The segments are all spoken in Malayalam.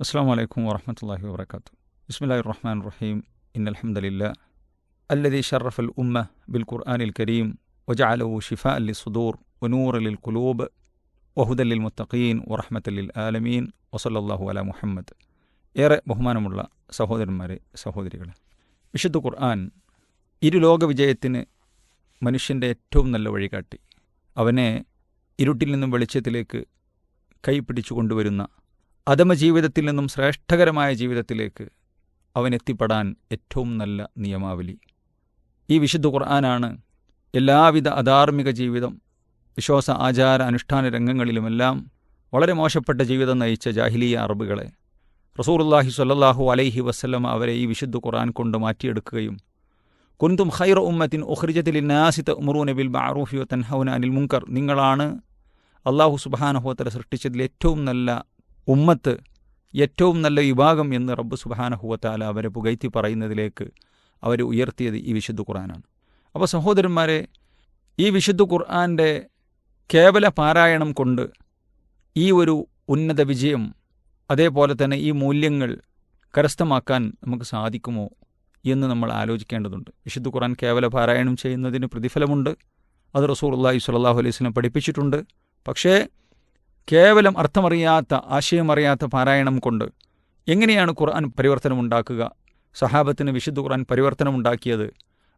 അസ്സാം വലൈക്കും വറഹമത്തല്ലാഹി വാബർക്കാത്തു ബിസ്മില്ലാഹി റഹ്മാൻ റഹീം ഇൻ അലഹമുല്ല അല്ലദി ഷറഫ് അൽ ഉമ്മ ബിൽ ഖുർആാനിൽ കരീം. വജാലു ഷിഫ അല്ലി സുദൂർ വനൂർ അലിൽ കുലൂബ് വഹുദല്ലിൽ മുത്തഖീൻ. വറഹമത്തല്ലിൽ ആലമീൻ. വസല്ലാഹു അല മുഹമ്മദ്. ഏറെ ബഹുമാനമുള്ള സഹോദരന്മാരെ സഹോദരികളെ. വിശുദ്ധ ഖുർആൻ ഇരു ലോക വിജയത്തിന് മനുഷ്യന്റെ ഏറ്റവും നല്ല വഴികാട്ടി. അവനെ ഇരുട്ടിൽ നിന്നും വെളിച്ചത്തിലേക്ക് കൈപിടിച്ചു കൊണ്ടുവരുന്ന അധമ ജീവിതത്തിൽ നിന്നും ശ്രേഷ്ഠകരമായ ജീവിതത്തിലേക്ക് അവൻ എത്തിപ്പെടാൻ ഏറ്റവും നല്ല നിയമാവലി. ഈ വിശുദ്ധ ഖുർആനാണ് എല്ലാവിധ അധാർമിക ജീവിതം വിശ്വാസ ആചാര അനുഷ്ഠാന രംഗങ്ങളിലുമെല്ലാം വളരെ മോശപ്പെട്ട ജീവിതം നയിച്ച ജാഹിലീയ അറബുകളെ. റസൂറുല്ലാഹി സ്വല്ലല്ലാഹു അലൈഹി വസ്ലമ അവരെ ഈ വിശുദ്ധ ഖുർആൻ കൊണ്ട് മാറ്റിയെടുക്കുകയും കുന്തും ഖൈറ ഉമ്മത്തിൻ ഒഹ്രിജത്തിൽ നാസിത്ത് ഉമറൂന ബിൽ മഅറൂഫി തൻഹൗന അനിൽ മുങ്കർ നിങ്ങളാണ് അള്ളാഹു സുബാനഹോത്തര സൃഷ്ടിച്ചതിൽ ഏറ്റവും നല്ല ഉമ്മത്ത് ഏറ്റവും നല്ല വിഭാഗം എന്ന് റബ്ബ് സുബാനഹുവത്താല അവരെ പുകഴ്ത്തി പറയുന്നതിലേക്ക് അവർ ഉയർത്തിയത് ഈ വിശുദ്ധ ഖുർആനാണ്. അപ്പോൾ സഹോദരന്മാരെ ഈ വിശുദ്ധ ഖുർആന്റെ കേവല പാരായണം കൊണ്ട് ഈ ഒരു ഉന്നത വിജയം അതേപോലെ തന്നെ ഈ മൂല്യങ്ങൾ കരസ്ഥമാക്കാൻ നമുക്ക് സാധിക്കുമോ എന്ന് നമ്മൾ ആലോചിക്കേണ്ടതുണ്ട്. വിശുദ്ധ ഖുർആൻ കേവല പാരായണം ചെയ്യുന്നതിന് പ്രതിഫലമുണ്ട്. അത് റസൂർ അള്ളാഹി സ്വല്ലാഹു അലൈഹി സ്വലം പഠിപ്പിച്ചിട്ടുണ്ട്. പക്ഷേ കേവലം അർത്ഥമറിയാത്ത ആശയമറിയാത്ത പാരായണം കൊണ്ട് എങ്ങനെയാണ് ഖുർആൻ പരിവർത്തനമുണ്ടാക്കുക? സഹാബത്തിന് വിശുദ്ധ ഖുർആൻ പരിവർത്തനമുണ്ടാക്കിയത്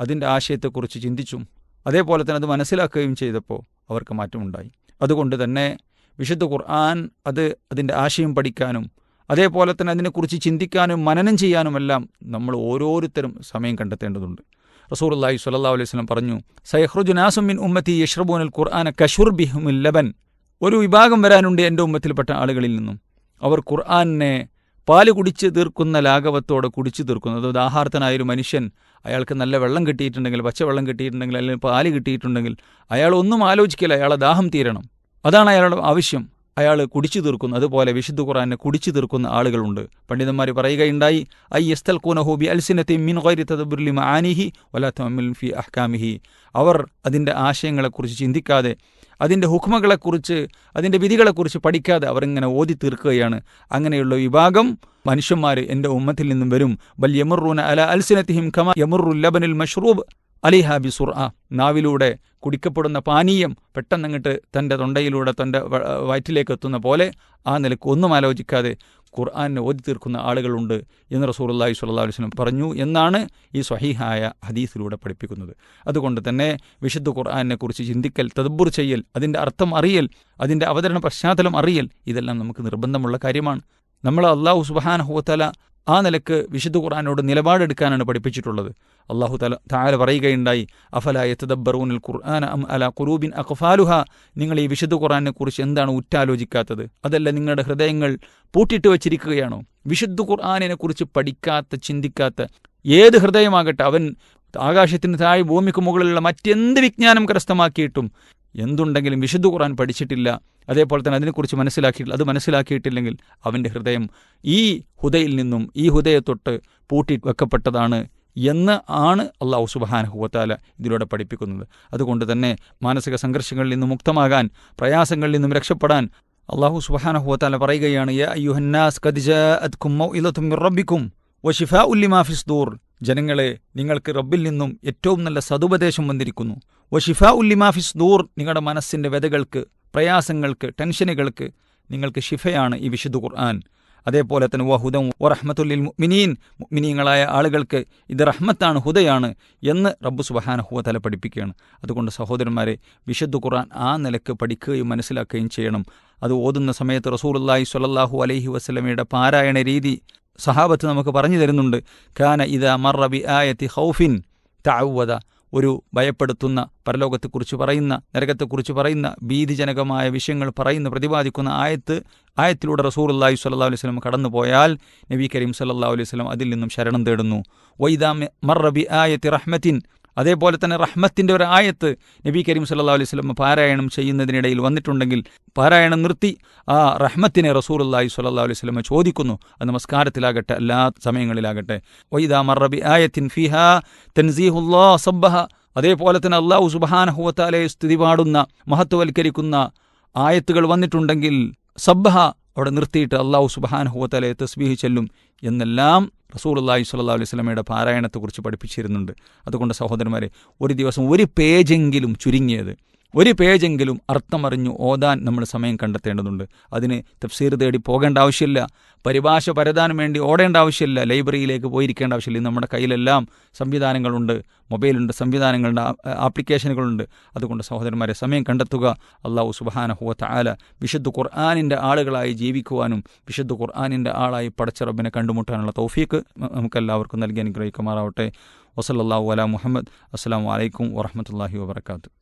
അതിന്റെ ആശയത്തെക്കുറിച്ച് ചിന്തിച്ചും അതേപോലെ തന്നെ അത് മനസ്സിലാക്കുകയും ചെയ്തപ്പോൾ അവർക്ക് മാറ്റമുണ്ടായി. അതുകൊണ്ട് തന്നെ വിശുദ്ധ ഖുർആൻ അത് അതിന്റെ ആശയം പഠിക്കാനും അതേപോലെ തന്നെ അതിനെക്കുറിച്ച് ചിന്തിക്കാനും മനനം ചെയ്യാനുമെല്ലാം നമ്മൾ ഓരോരുത്തരും സമയം കണ്ടെത്തേണ്ടതുണ്ട്. റസൂർ അള്ളാഹി അലൈഹി സ്വലം പറഞ്ഞു സയഹ്റുജു നാസുമിൻ ഉമ്മത്തി യഷ്റബൂനൽ ഖുർആൻ കഷുർ ബിഹുമുൽ ലബൻ. ഒരു വിഭാഗം വരാനുണ്ട് എന്റെ ഉമ്മത്തിൽപ്പെട്ട ആളുകളിൽ നിന്നും. അവർ ഖുർആാനെ പാൽ കുടിച്ച് തീർക്കുന്ന ലാഘവത്തോടെ കുടിച്ചു തീർക്കുന്നത് ദാഹാർത്ഥനായ ഒരു മനുഷ്യൻ അയാൾക്ക് നല്ല വെള്ളം കിട്ടിയിട്ടുണ്ടെങ്കിൽ പച്ചവെള്ളം കിട്ടിയിട്ടുണ്ടെങ്കിൽ അല്ലെങ്കിൽ പാൽ കിട്ടിയിട്ടുണ്ടെങ്കിൽ അയാൾ ഒന്നും ആലോചിക്കില്ല അയാളെ ദാഹം തീരണം. അതാണ് അയാളുടെ ആവശ്യം. അയാൾ കുടിച്ചു തീർക്കുന്നു. അതുപോലെ വിശുദ്ധ ഖുറാനെ കുടിച്ചു തീർക്കുന്ന ആളുകളുണ്ട്. പണ്ഡിതന്മാർ പറയുകയുണ്ടായി ഐ എസ്തൽ കൂനഹോബി അൽസിനത്തെ മിൻ ഗൈരി തദബുർലി ആനിഹി വലാത്തമിൽ ഫി അഹ്കാമിഹി. അവർ അതിന്റെ ആശയങ്ങളെക്കുറിച്ച് ചിന്തിക്കാതെ അതിന്റെ ഹുക്മകളെക്കുറിച്ച് അതിന്റെ വിധികളെക്കുറിച്ച് പഠിക്കാതെ അവരിങ്ങനെ ഓതി തീർക്കുകയാണ്. അങ്ങനെയുള്ള വിഭാഗം മനുഷ്യന്മാർ എന്റെ ഉമ്മത്തിൽ നിന്നും വരും. ബൽ യമറുന അല അൽസിനത്തിഹിം ഖമ ലബനിൽ മഷ്റൂബ് അലിഹാബി സുർ ആ നാവിലൂടെ കുടിക്കപ്പെടുന്ന പാനീയം പെട്ടെന്നങ്ങിട്ട് തന്റെ തൊണ്ടയിലൂടെ തന്റെ വയറ്റിലേക്ക് എത്തുന്ന പോലെ ആ നിലയ്ക്ക് ഒന്നും ആലോചിക്കാതെ ഖുർആാനെ ഓതി തീർക്കുന്ന ആളുകളുണ്ട് എന്ന് റസൂർല്ലാഹി സ്വല്ലാ വസ്ലം പറഞ്ഞു എന്നാണ് ഈ സ്വഹീഹായ ഹദീസിലൂടെ പഠിപ്പിക്കുന്നത്. അതുകൊണ്ട് തന്നെ വിശുദ്ധ ഖുർആാനെക്കുറിച്ച് ചിന്തിക്കൽ തദബ്ബുർ ചെയ്യൽ അതിന്റെ അർത്ഥം അറിയൽ അതിന്റെ അവതരണ പശ്ചാത്തലം അറിയൽ ഇതെല്ലാം നമുക്ക് നിർബന്ധമുള്ള കാര്യമാണ്. നമ്മൾ അള്ളാഹു സുബാനഹുത്തല ആ നിലയ്ക്ക് വിശുദ്ധ ഖുർആാനോട് നിലപാടെടുക്കാനാണ് പഠിപ്പിച്ചിട്ടുള്ളത്. അള്ളാഹു തല താല പറയുകയുണ്ടായി അഫല യത്തദബ്ബറൂനിൽ ഖുർആൻ അം അല ഖുറൂബിൻ അഖഫാലുഹ? നിങ്ങൾ ഈ വിശുദ്ധ ഖുർആനെ കുറിച്ച് എന്താണ് ഉറ്റാലോചിക്കാത്തത്? അതല്ല നിങ്ങളുടെ ഹൃദയങ്ങൾ പൂട്ടിട്ട് വച്ചിരിക്കുകയാണോ? വിശുദ്ധ ഖുർആാനിനെ കുറിച്ച് പഠിക്കാത്ത ചിന്തിക്കാത്ത ഏത് ഹൃദയമാകട്ടെ അവൻ ആകാശത്തിന് താഴെ ഭൂമിക്ക് മുകളിലുള്ള മറ്റെന്ത് വിജ്ഞാനം കരസ്ഥമാക്കിയിട്ടും എന്തുണ്ടെങ്കിലും വിശുദ്ധ ഖുർആൻ പഠിച്ചിട്ടില്ല. അതേപോലെ തന്നെ അതിനെക്കുറിച്ച് മനസ്സിലാക്കിയിട്ടില്ല. അത് മനസ്സിലാക്കിയിട്ടില്ലെങ്കിൽ അവന്റെ ഹൃദയം ഈ ഹുദയിൽ നിന്നും ഈ ഹുദയെ തൊട്ട് പൂട്ടി വെക്കപ്പെട്ടതാണ് എന്ന് ആണ് അള്ളാഹു സുബാനഹുവത്താല ഇതിലൂടെ പഠിപ്പിക്കുന്നത്. അതുകൊണ്ട് തന്നെ മാനസിക സംഘർഷങ്ങളിൽ നിന്നും മുക്തമാകാൻ പ്രയാസങ്ങളിൽ നിന്നും രക്ഷപ്പെടാൻ അള്ളാഹു സുബാനഹുവത്താല പറയുകയാണ് ജനങ്ങളെ നിങ്ങൾക്ക് റബ്ബിൽ നിന്നും ഏറ്റവും നല്ല സതുപദേശം വന്നിരിക്കുന്നു. വഷിഫ ഉല്ലിമാഫിസ്ദൂർ നിങ്ങളുടെ മനസ്സിന്റെ വ്യതകൾക്ക് പ്രയാസങ്ങൾക്ക് ടെൻഷനുകൾക്ക് നിങ്ങൾക്ക് ഷിഫയാണ് ഈ വിശുദ്ധ ഖുർആൻ. അതേപോലെ തന്നെ വഹുദം വറഹ്മത്തുല്ലിൽ മിനീൻ മുഅ്മിനീങ്ങളായ ആളുകൾക്ക് ഇത് റഹ്മത്താണ് ഹുദയാണ് എന്ന് റബ്ബ് സുബഹാനഹുവ തല പഠിപ്പിക്കുകയാണ്. അതുകൊണ്ട് സഹോദരന്മാരെ വിശുദ്ധ ഖുർആൻ ആ നിലയ്ക്ക് പഠിക്കുകയും മനസ്സിലാക്കുകയും ചെയ്യണം. അത് ഓതുന്ന സമയത്ത് റസൂലുള്ളാഹി സ്വല്ലല്ലാഹു അലൈഹി വസ്ലമയുടെ പാരായണ രീതി സഹാബത്ത് നമുക്ക് പറഞ്ഞു തരുന്നുണ്ട്. ഖാന ഇദ മറബി ആയത്തി ഹൗഫിൻ തഅവ്വദ. ഒരു ഭയപ്പെടുത്തുന്ന പരലോകത്തെക്കുറിച്ച് പറയുന്ന നരകത്തെക്കുറിച്ച് പറയുന്ന ഭീതിജനകമായ വിഷയങ്ങൾ പറയുന്ന പ്രതിപാദിക്കുന്ന ആയത്ത് ആയത്തിലൂടെ റസൂർ അള്ളാഹി സ്വല്ലാ അലൈഹി സ്വലം കടന്നുപോയാൽ നബി കരീം സല്ലാ അലൈഹി സ്വലം അതിൽ നിന്നും ശരണം തേടുന്നു. വൈദാ മറബി ആയത്തി റഹ്മത്തിൻ അതേപോലെ തന്നെ റഹ്മത്തിന്റെ ഒരു ആയത്ത് നബി കരീം സല്ലാ അലൈഹി സ്വലം പാരായണം ചെയ്യുന്നതിനിടയിൽ വന്നിട്ടുണ്ടെങ്കിൽ പാരായണം നിർത്തി ആ റഹ്മത്തിനെ റസൂർ അള്ളാഹി സ്വല്ലാ അലൈഹി സ്വലമ ചോദിക്കുന്നു. അത് നമസ്കാരത്തിലാകട്ടെ എല്ലാ സമയങ്ങളിലാകട്ടെ. വൈദാ മറബി ആയത്തിൻ ഫിഹ തൻസീഹുല്ലാ സബ്ബഹ. അതേപോലെ തന്നെ അള്ളാഹു സുബഹാനഹുവത്താലെ സ്തുതി പാടുന്ന മഹത്വവൽക്കരിക്കുന്ന ആയത്തുകൾ വന്നിട്ടുണ്ടെങ്കിൽ സബ്ബഹ അവിടെ നിർത്തിയിട്ട് അള്ളാഹു സുബാനഹുവത്തലെ തസ്ബീഹ് ചെല്ലും എന്നെല്ലാം റസൂൽ അള്ളാഹി സ്വല്ലാ അലൈഹി സ്വലമയുടെ പാരായണത്തെക്കുറിച്ച് പഠിപ്പിച്ചിരുന്നുണ്ട്. അതുകൊണ്ട് സഹോദരന്മാരെ ഒരു ദിവസം ഒരു പേജെങ്കിലും ചുരുങ്ങിയത് ഒരു പേജെങ്കിലും അർത്ഥമറിഞ്ഞു ഓതാൻ നമ്മൾ സമയം കണ്ടെത്തേണ്ടതുണ്ട്. അതിന് തഫ്സീർ തേടി പോകേണ്ട ആവശ്യമില്ല. പരിഭാഷ പരതാൻ വേണ്ടി ഓടേണ്ട ആവശ്യമില്ല. ലൈബ്രറിയിലേക്ക് പോയിരിക്കേണ്ട ആവശ്യമില്ല. നമ്മുടെ കയ്യിലെല്ലാം സംവിധാനങ്ങളുണ്ട്. മൊബൈലുണ്ട് സംവിധാനങ്ങളുണ്ട് ആപ്ലിക്കേഷനുകളുണ്ട്. അതുകൊണ്ട് സഹോദരന്മാരെ സമയം കണ്ടെത്തുക. അള്ളാഹു സുബാനഹുവത്ത ആല വിശുദ്ധ ഖുർആാനിന്റെ ആളുകളായി ജീവിക്കുവാനും വിശുദ്ധ ഖുർആാനിന്റെ ആളായി പടച്ചറബിനെ കണ്ടുമുട്ടാനുള്ള തൗഫീക്ക് നമുക്കെല്ലാവർക്കും നൽകി അനുഗ്രഹിക്കുമാറാവട്ടെ. വസല്ലാഹു അല മുഹമ്മദ്. അസ്സാം വലൈക്കും വറഹമത്തല്ലാഹി വാബർക്കാത്തു